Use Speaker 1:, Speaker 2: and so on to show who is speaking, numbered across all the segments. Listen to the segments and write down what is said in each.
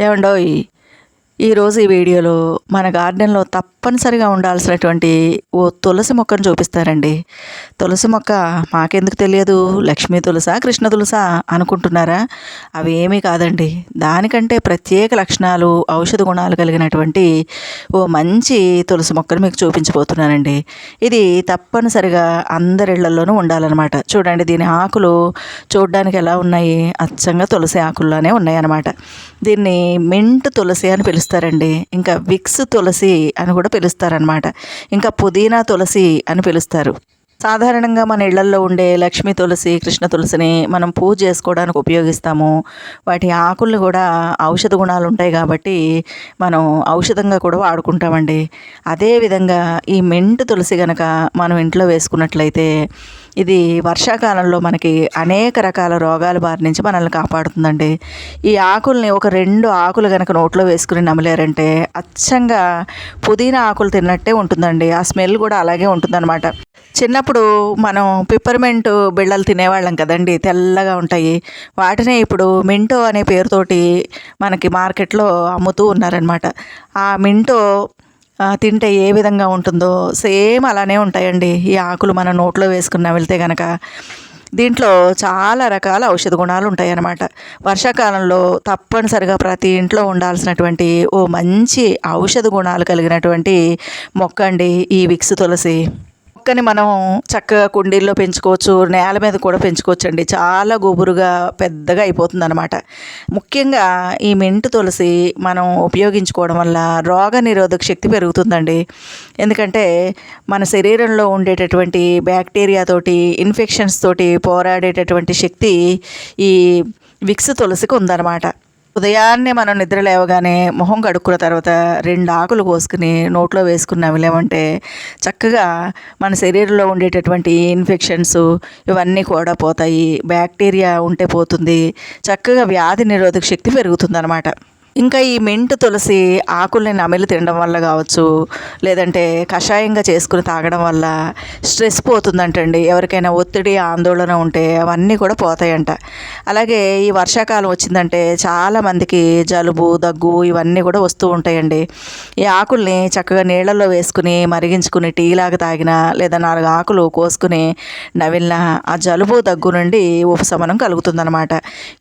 Speaker 1: ఏమండోయ్ ఈరోజు ఈ వీడియోలో మన గార్డెన్లో తప్పనిసరిగా ఉండాల్సినటువంటి ఓ తులసి మొక్కను చూపిస్తారండి. తులసి మొక్క మాకెందుకు తెలియదు? లక్ష్మీ తులసా కృష్ణ తులసా అనుకుంటున్నారా? అవి ఏమీ కాదండి. దానికంటే ప్రత్యేక లక్షణాలు ఔషధ గుణాలు కలిగినటువంటి ఓ మంచి తులసి మొక్కను మీకు చూపించబోతున్నానండి. ఇది తప్పనిసరిగా అందరిళ్ళలోనూ ఉండాలన్నమాట. చూడండి దీని ఆకులు చూడడానికి ఎలా ఉన్నాయి? అచ్చంగా తులసి ఆకుల్లోనే ఉన్నాయి అన్నమాట దీన్ని మింట్ తులసి అని పిలుస్తారండి. ఇంకా విక్స్ తులసి అని కూడా పిలుస్తారనమాట ఇంకా పుదీనా తులసి అని పిలుస్తారు. సాధారణంగా మన ఇళ్ళల్లో ఉండే లక్ష్మీ తులసి కృష్ణ తులసిని మనం పూజ చేసుకోవడానికి ఉపయోగిస్తాము. వాటి ఆకులు కూడా ఔషధ గుణాలు ఉంటాయి కాబట్టి మనం ఔషధంగా కూడా వాడుకుంటామండి. అదేవిధంగా ఈ మెంట్ తులసి గనక మనం ఇంట్లో వేసుకున్నట్లయితే ఇది వర్షాకాలంలో మనకి అనేక రకాల రోగాల బారి నుంచి మనల్ని కాపాడుతుందండి. ఈ ఆకుల్ని ఒక రెండు ఆకులు కనుక నోట్లో వేసుకుని నమలేరంటే అచ్చంగా పుదీనా ఆకులు తిన్నట్టే ఉంటుందండి. ఆ స్మెల్ కూడా అలాగే ఉంటుందన్నమాట. చిన్నప్పుడు మనం పిప్పర్మెంట్ బిళ్ళలు తినేవాళ్ళం కదండి తెల్లగా ఉంటాయి. వాటినే ఇప్పుడు మింటో అనే పేరుతోటి మనకి మార్కెట్లో అమ్ముతూ ఉన్నారనమాట ఆ మింటో తింటే ఏ విధంగా ఉంటుందో సేమ్ అలానే ఉంటాయండి. ఈ ఆకులు మన నోట్లో వేసుకున్న వెళ్తే కనుక దీంట్లో చాలా రకాల ఔషధ గుణాలు ఉంటాయి అన్నమాట వర్షాకాలంలో తప్పనిసరిగా ప్రతి ఇంట్లో ఉండాల్సినటువంటి ఓ మంచి ఔషధ గుణాలు కలిగినటువంటి మొక్క అండి ఈ విక్స్ తులసి. మొక్కని మనం చక్కగా కుండీల్లో పెంచుకోవచ్చు నేల మీద కూడా పెంచుకోవచ్చు అండి చాలా గుబురుగా పెద్దగా అయిపోతుంది అనమాట ముఖ్యంగా ఈ మెంటు తులసి మనం ఉపయోగించుకోవడం వల్ల రోగ నిరోధక శక్తి పెరుగుతుందండి. ఎందుకంటే మన శరీరంలో ఉండేటటువంటి బ్యాక్టీరియాతోటి ఇన్ఫెక్షన్స్ తోటి పోరాడేటటువంటి శక్తి ఈ విక్స్ తులసికి ఉందన్నమాట. ఉదయాన్నే మనం నిద్ర లేవగానే మొహం కడుక్కున్న తర్వాత రెండు ఆకులు కోసుకుని నోట్లో వేసుకున్నాము లేవంటే చక్కగా మన శరీరంలో ఉండేటటువంటి ఇన్ఫెక్షన్స్ ఇవన్నీ కూడా పోతాయి. బ్యాక్టీరియా ఉంటే పోతుంది. చక్కగా వ్యాధి నిరోధక శక్తి పెరుగుతుంది ఇంకా ఈ మెంటు తులసి ఆకుల్ని నమిలి తినడం వల్ల కావచ్చు లేదంటే కషాయంగా చేసుకుని తాగడం వల్ల స్ట్రెస్ పోతుందంటండి. ఎవరికైనా ఒత్తిడి ఆందోళన ఉంటే అవన్నీ కూడా పోతాయంట. అలాగే ఈ వర్షాకాలం వచ్చిందంటే చాలా మందికి జలుబు దగ్గు ఇవన్నీ కూడా వస్తూ ఉంటాయండి. ఈ ఆకుల్ని చక్కగా నీళ్ళల్లో వేసుకుని మరిగించుకుని టీ లాగా తాగినా లేదా నాలుగు ఆకులు కోసుకుని నవిలినా ఆ జలుబు దగ్గు నుండి ఉపశమనం కలుగుతుందన్నమాట.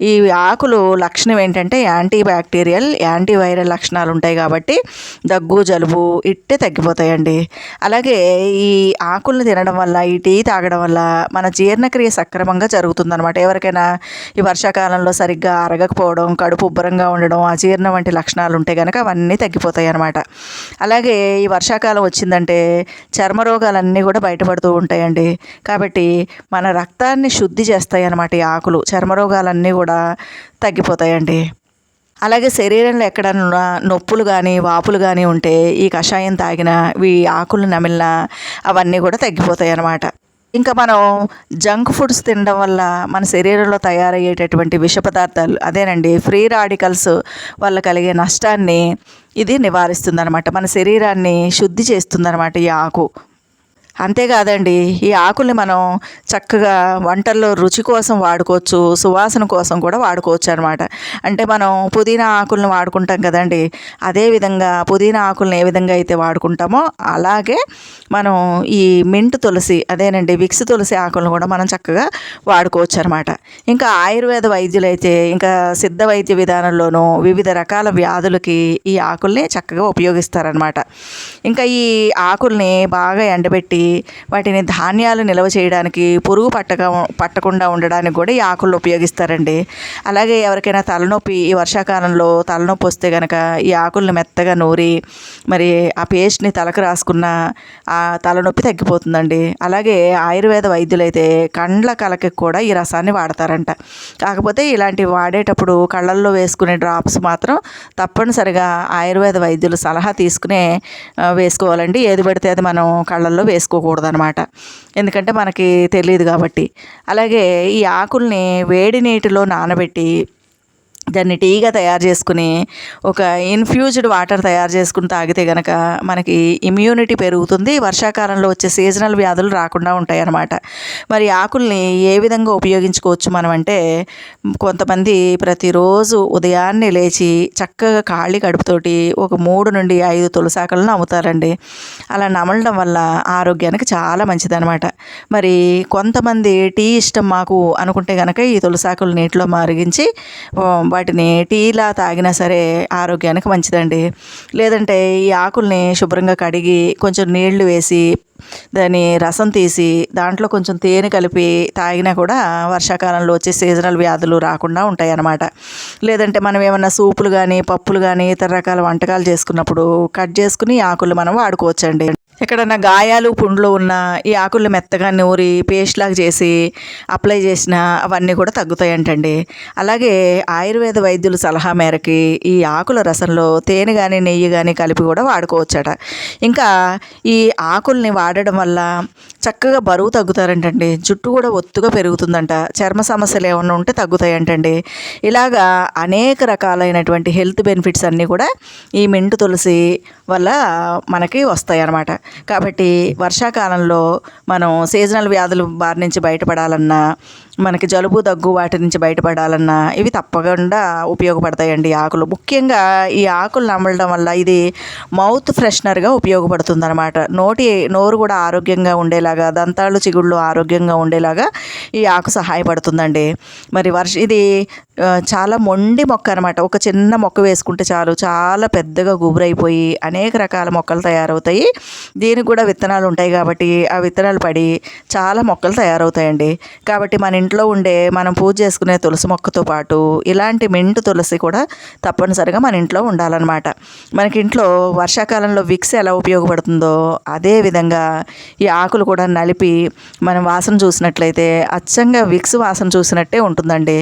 Speaker 1: ఈ ఆకులు లక్షణం ఏంటంటే యాంటీ బ్యాక్టీరియా యాంటీవైరల్ యాంటీవైరల్ లక్షణాలు ఉంటాయి కాబట్టి దగ్గు జలుబు ఇట్టే తగ్గిపోతాయండి. అలాగే ఈ ఆకులను తినడం వల్ల ఈ టీ తాగడం వల్ల మన జీర్ణక్రియ సక్రమంగా జరుగుతుందన్నమాట. ఎవరికైనా ఈ వర్షాకాలంలో సరిగ్గా అరగకపోవడం కడుపు ఉబ్బరంగా ఉండడం అజీర్ణం వంటి లక్షణాలు ఉంటే కనుక అవన్నీ తగ్గిపోతాయి అన్నమాట అలాగే ఈ వర్షాకాలం వచ్చిందంటే చర్మ రోగాలన్నీ కూడా బయటపడుతూ ఉంటాయండి. కాబట్టి మన రక్తాన్ని శుద్ధి చేస్తాయి అన్నమాట ఈ ఆకులు. చర్మ రోగాలన్నీ కూడా తగ్గిపోతాయండి. అలాగే శరీరంలో ఎక్కడన్నా నొప్పులు కానీ వాపులు కానీ ఉంటే ఈ కషాయం తాగినా ఈ ఆకులు నమిలినా అవన్నీ కూడా తగ్గిపోతాయి అన్నమాట. ఇంకా మనం జంక్ ఫుడ్స్ తినడం వల్ల మన శరీరంలో తయారయ్యేటటువంటి విష పదార్థాలు అదేనండి ఫ్రీ రాడికల్స్ వల్ల కలిగే నష్టాన్ని ఇది నివారిస్తుందన్నమాట. మన శరీరాన్ని శుద్ధి చేస్తుందన్నమాట ఈ ఆకు. అంతేకాదండి ఈ ఆకుల్ని మనం చక్కగా వంటల్లో రుచి కోసం వాడుకోవచ్చు సువాసన కోసం కూడా వాడుకోవచ్చు అనమాట అంటే మనం పుదీనా ఆకుల్ని వాడుకుంటాం కదండి అదేవిధంగా పుదీనా ఆకుల్ని ఏ విధంగా అయితే వాడుకుంటామో అలాగే మనం ఈ మింట్ తులసి అదేనండి విక్స్ తులసి ఆకులను కూడా మనం చక్కగా వాడుకోవచ్చు అనమాట ఇంకా ఆయుర్వేద వైద్యులు అయితే ఇంకా సిద్ధ వైద్య విధానంలోనూ వివిధ రకాల వ్యాధులకి ఈ ఆకుల్ని చక్కగా ఉపయోగిస్తారనమాట ఇంకా ఈ ఆకుల్ని బాగా ఎండబెట్టి వాటిని ధాన్యాలు నిల్వ చేయడానికి పురుగు పట్టక పట్టకుండా ఉండడానికి కూడా ఈ ఆకులు ఉపయోగిస్తారండి. అలాగే ఎవరికైనా తలనొప్పి ఈ వర్షాకాలంలో తలనొప్పి వస్తే కనుక ఈ ఆకుల్ని మెత్తగా నూరి మరి ఆ పేస్ట్ని తలకు రాసుకున్న ఆ తలనొప్పి తగ్గిపోతుందండి. అలాగే ఆయుర్వేద వైద్యులైతే కండ్ల కలకి కూడా ఈ రసాన్ని వాడతారంట. కాకపోతే ఇలాంటివి వాడేటప్పుడు కళ్ళల్లో వేసుకునే డ్రాప్స్ మాత్రం తప్పనిసరిగా ఆయుర్వేద వైద్యుల సలహా తీసుకునే వేసుకోవాలండి. ఏది పడితే అది మనం కళ్ళల్లో వేసుకో అనమాట ఎందుకంటే మనకి తెలియదు కాబట్టి. అలాగే ఈ ఆకుల్ని వేడి నీటిలో నానబెట్టి దాన్ని టీగా తయారు చేసుకుని ఒక ఇన్ఫ్యూజ్డ్ వాటర్ తయారు చేసుకుని తాగితే గనక మనకి ఇమ్యూనిటీ పెరుగుతుంది. వర్షాకాలంలో వచ్చే సీజనల్ వ్యాధులు రాకుండా ఉంటాయి అన్నమాట మరి ఆకుల్ని ఏ విధంగా ఉపయోగించుకోవచ్చు మనం అంటే కొంతమంది ప్రతిరోజు ఉదయాన్నే లేచి చక్కగా ఖాళీ కడుపుతోటి ఒక మూడు నుండి ఐదు తులసాకులను అమ్ముతారండి అలా నమలడం వల్ల ఆరోగ్యానికి చాలా మంచిదన్నమాట. మరి కొంతమంది టీ ఇష్టం మాకు అనుకుంటే కనుక ఈ తులసాకులు నీటిలో మరిగించి వాటిని టీలా తాగినా సరే ఆరోగ్యానికి మంచిదండి. లేదంటే ఈ ఆకుల్ని శుభ్రంగా కడిగి కొంచెం నీళ్ళు వేసి దాని రసం తీసి దాంట్లో కొంచెం తేనె కలిపి తాగినా కూడా వర్షాకాలంలో వచ్చే సీజనల్ వ్యాధులు రాకుండా ఉంటాయి అన్నమాట లేదంటే మనం ఏమన్నా సూపులు కానీ పప్పులు కానీ ఇతర రకాల వంటకాలు చేసుకున్నప్పుడు కట్ చేసుకుని ఈ ఆకులు మనం వాడుకోవచ్చండి. ఎక్కడన్నా గాయాలు పుండ్లు ఉన్న ఈ ఆకులు మెత్తగా నూరి పేస్ట్ లాగా చేసి అప్లై చేసిన అవన్నీ కూడా తగ్గుతాయంటండి. అలాగే ఆయుర్వేద వైద్యుల సలహా మేరకి ఈ ఆకుల రసంలో తేనె కానీ నెయ్యి కానీ కలిపి కూడా వాడుకోవచ్చట. ఇంకా ఈ ఆకుల్ని వాడడం వల్ల చక్కగా బరువు తగ్గుతారంటండి. జుట్టు కూడా ఒత్తుగా పెరుగుతుందంట. చర్మ సమస్యలు ఏమైనా ఉంటే తగ్గుతాయంటండి. ఇలాగా అనేక రకాలైనటువంటి హెల్త్ బెనిఫిట్స్ అన్నీ కూడా ఈ మెంటు తులసి వల్ల మనకి వస్తాయి అన్నమాట కాబట్టి వర్షాకాలంలో మనం సీజనల్ వ్యాధుల బారి నుంచి బయటపడాలన్నా మనకి జలుబు దగ్గు వాటి నుంచి బయటపడాలన్నా ఇవి తప్పకుండా ఉపయోగపడతాయండి ఆకులు. ముఖ్యంగా ఈ ఆకులు నమలడం వల్ల ఇది మౌత్ ఫ్రెషనర్గా ఉపయోగపడుతుంది అనమాట నోటి నోరు కూడా ఆరోగ్యంగా ఉండేలాగా దంతాలు చిగుళ్ళు ఆరోగ్యంగా ఉండేలాగా ఈ ఆకు సహాయపడుతుందండి. మరి వర్ష ఇది చాలా మొండి మొక్క అనమాట ఒక చిన్న మొక్క వేసుకుంటే చాలు చాలా పెద్దగా గుబురైపోయి అనేక రకాల మొక్కలు తయారవుతాయి. దీనికి కూడా విత్తనాలు ఉంటాయి కాబట్టి ఆ విత్తనాలు పడి చాలా మొక్కలు తయారవుతాయండి. కాబట్టి మన ఇంట్లో ఉండే మనం పూజ చేసుకునే తులసి మొక్కతో పాటు ఇలాంటి మింట్ తులసి కూడా తప్పనిసరిగా మన ఇంట్లో ఉండాలన్నమాట. మనకి ఇంట్లో వర్షాకాలంలో విక్స్ ఎలా ఉపయోగపడుతుందో అదే విధంగా ఈ ఆకులు కూడా నలిపి మనం వాసన చూసినట్లయితే అచ్చంగా విక్స్ వాసన చూసినట్టే ఉంటుందండి.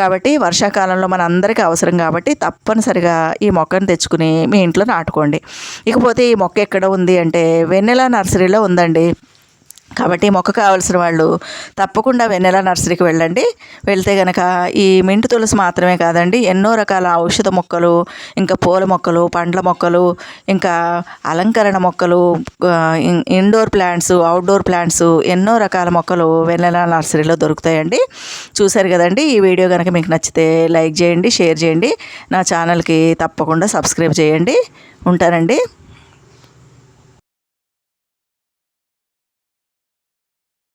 Speaker 1: కాబట్టి వర్షాకాలంలో మన అందరికీ అవసరం కాబట్టి తప్పనిసరిగా ఈ మొక్కను తెచ్చుకుని మీ ఇంట్లో నాటుకోండి. ఇకపోతే ఈ మొక్క ఎక్కడ ఉంది అంటే వెన్నెల నర్సరీలో ఉందండి. కాబట్టి మొక్క కావాల్సిన వాళ్ళు తప్పకుండా వెన్నెల నర్సరీకి వెళ్ళండి. వెళ్తే కనుక ఈ మింటు తులసి మాత్రమే కాదండి ఎన్నో రకాల ఔషధ మొక్కలు ఇంకా పూల మొక్కలు పండ్ల మొక్కలు ఇంకా అలంకరణ మొక్కలు ఇండోర్ ప్లాంట్స్ అవుట్డోర్ ప్లాంట్స్ ఎన్నో రకాల మొక్కలు వెన్నెల నర్సరీలో దొరుకుతాయండి. చూశారు కదండి ఈ వీడియో కనుక మీకు నచ్చితే లైక్ చేయండి షేర్ చేయండి. నా ఛానల్కి తప్పకుండా సబ్స్క్రైబ్ చేయండి. ఉంటానండి.